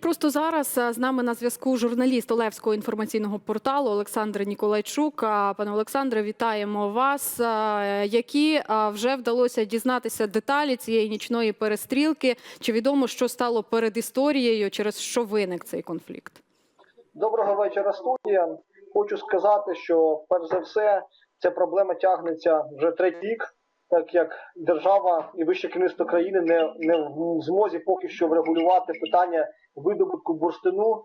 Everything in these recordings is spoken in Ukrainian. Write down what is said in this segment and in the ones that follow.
просто зараз е, з нами на зв'язку журналіст Олевського інформаційного порталу Олександр Ніколайчук. Пане Олександре, вітаємо вас. Е, Які е, вже вдалося дізнатися деталі цієї нічної перестрілки? Чи відомо, що стало перед історією, через що виник цей конфлікт? Доброго вечора, студія. Хочу сказати, що перш за все ця проблема тягнеться вже третій рік, так як держава і вище керівництво країни не, не в змозі поки що врегулювати питання видобутку бурштину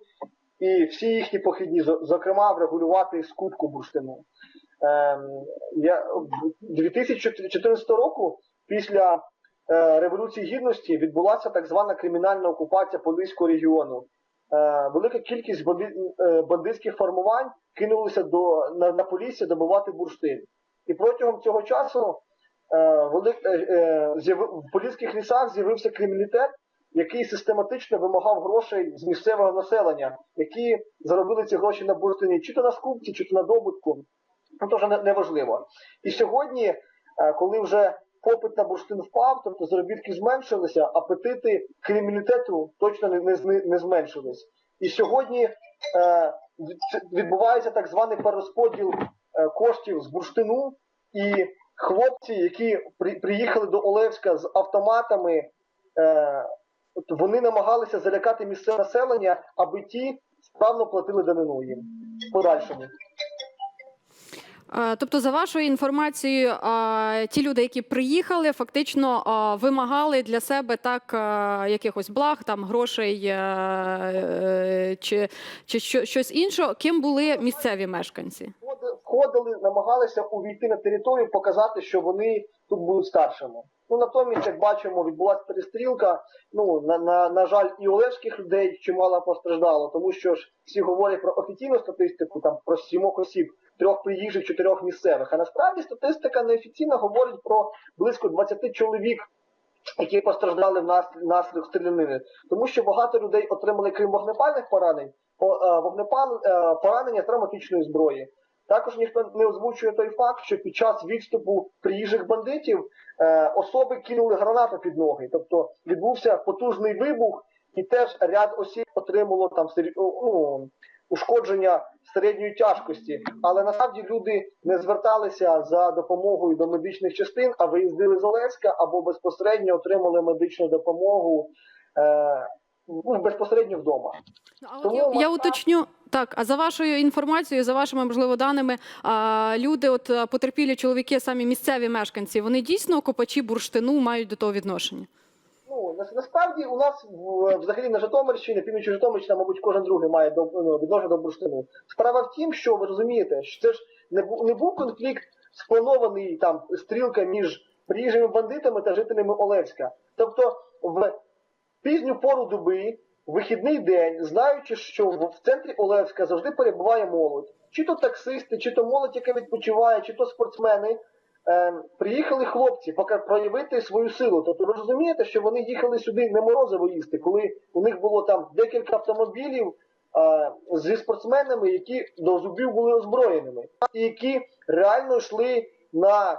і всі їхні похідні, зокрема, врегулювати скупку бурштину. Ем, я, 2014 року, після е, Революції Гідності, відбулася так звана кримінальна окупація Поліського регіону. Е, велика кількість е, бандитських формувань кинулися до, на, на Полісся добувати бурштин. І протягом цього часу е, е, е, в поліських лісах з'явився криміналітет, який систематично вимагав грошей з місцевого населення, які заробили ці гроші на бурштині, чи то на скупці, чи то на добутку. Ну, не- неважливо. І сьогодні, коли вже попит на бурштин впав, тобто заробітки зменшилися, апетити криміналітету точно не, зменшились. І сьогодні відбувається так званий перерозподіл коштів з бурштину, і хлопці, які при, приїхали до Олевська з автоматами, е, вони намагалися залякати місцеве населення, аби ті справно платили данину їм в подальшому. Е, Тобто, за вашою інформацією, е, ті люди, які приїхали, фактично е, вимагали для себе так якихось благ, там грошей чи, чи щось іншого. Ким були місцеві мешканці? Входи- входили, намагалися увійти на територію, показати, що вони тут будуть старшими. Ну натомість, як бачимо, відбулася перестрілка. Ну на, на, на жаль, і олевських людей чимало постраждало, тому що ж всі говорять про офіційну статистику, там про сімох осіб, трьох приїжджих, чотирьох місцевих. А насправді статистика неофіційно говорить про близько 20 чоловік. Які постраждали внас- внаслідок стрілянини, тому що багато людей отримали крім вогнепальних поранень, по- е, вогнепал е, поранення травматичної зброї. Також ніхто не озвучує той факт, що під час відступу приїжджих бандитів е, особи кинули гранату під ноги. Тобто відбувся потужний вибух, і теж ряд осіб отримало там ну, ушкодження середньої тяжкості. Але насправді люди не зверталися за допомогою до медичних частин, а виїздили з Олевська або безпосередньо отримали медичну допомогу е, ну, безпосередньо вдома. Тому Я, я уточню так. А за вашою інформацією, за вашими можливо даними, люди, от потерпілі чоловіки, самі місцеві мешканці, вони дійсно копачі бурштину мають до того відношення. Ну, насправді у нас взагалі на Житомирщині, півночі Житомирщина, мабуть, кожен другий має до, ну, відношення до бурштину. Справа в тім, що ви розумієте, що це ж не був, не був конфлікт спланований там стрілка між приїжджими бандитами та жителями Олевська. Тобто в пізню пору доби, вихідний день, знаючи, що в центрі Олевська завжди перебуває молодь, чи то таксисти, чи то молодь, яка відпочиває, чи то спортсмени. Е, приїхали хлопці пока- проявити свою силу. Тобто ви розумієте, що вони їхали сюди не морозиво їсти, коли у них було там декілька автомобілів е, зі спортсменами, які до зубів були озброєними, і які реально йшли на е,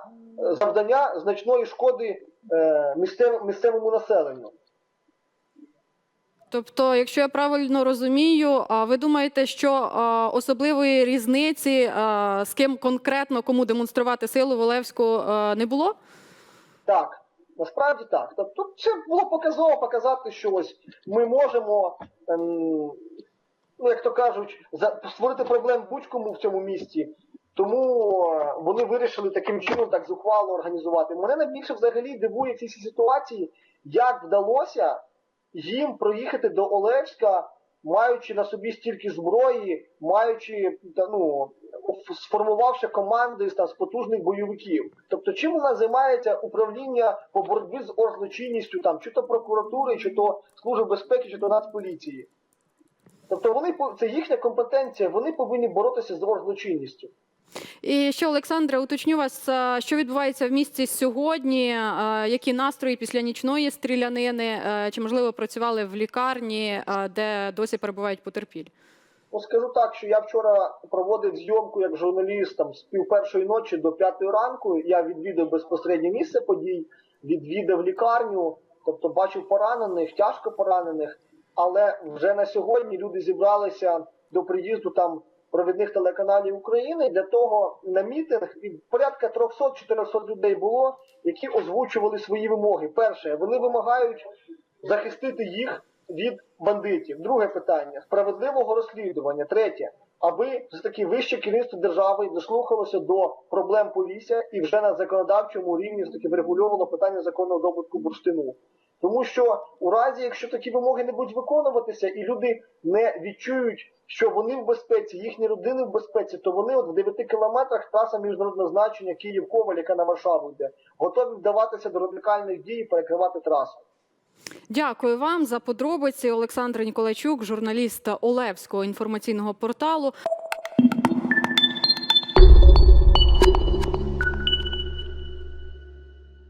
завдання значної шкоди е, місцев, місцевому населенню. Тобто, якщо я правильно розумію, ви думаєте, що особливої різниці, з ким конкретно кому демонструвати силу в Олевську не було? Так, насправді так. Тобто це було показово показати, що ось ми можемо, ем, ну як то кажуть, створити проблем будь-кому в цьому місті. Тому е, вони вирішили таким чином так зухвало організувати. Мене найбільше взагалі дивує в цій ситуації, як вдалося їм проїхати до Олевська, маючи на собі стільки зброї, маючи та, ну, сформувавши команди з, там, з потужних бойовиків. Тобто, чим нас займається управління по боротьбі з оргзлочинністю, там, чи то прокуратури, чи то Служби безпеки, чи то Нацполіції. Тобто вони це їхня компетенція, вони повинні боротися з оргзлочинністю. І ще, Олександре, уточню вас, що відбувається в місті сьогодні, які настрої після нічної стрілянини, чи можливо працювали в лікарні, де досі перебувають потерпілі? Ну, скажу так, що я вчора проводив зйомку як журналіст там, з пів першої ночі до п'ятої ранку. Я відвідав безпосередньо місце подій, відвідав лікарню, тобто бачив поранених, тяжко поранених. але вже на сьогодні люди зібралися до приїзду там провідних телеканалів України для того на мітинг і порядка 300-400 людей було, які озвучували свої вимоги. Перше, вони вимагають захистити їх від бандитів. Друге питання справедливого розслідування. Третє, аби все таки вище керівництво держави дослухалося до проблем Полісся і вже на законодавчому рівні все таки врегульовувало питання законного добутку бурштину. Тому що у разі, якщо такі вимоги не будуть виконуватися, і люди не відчують, що вони в безпеці, їхні родини в безпеці, то вони от в 9 кілометрах траса міжнародного значення Київ Коваль, яка на Варшаву йде, готові вдаватися до радикальних дій і перекривати трасу. Дякую вам за подробиці. Олександр Ніколайчук, журналіст Олевського інформаційного порталу.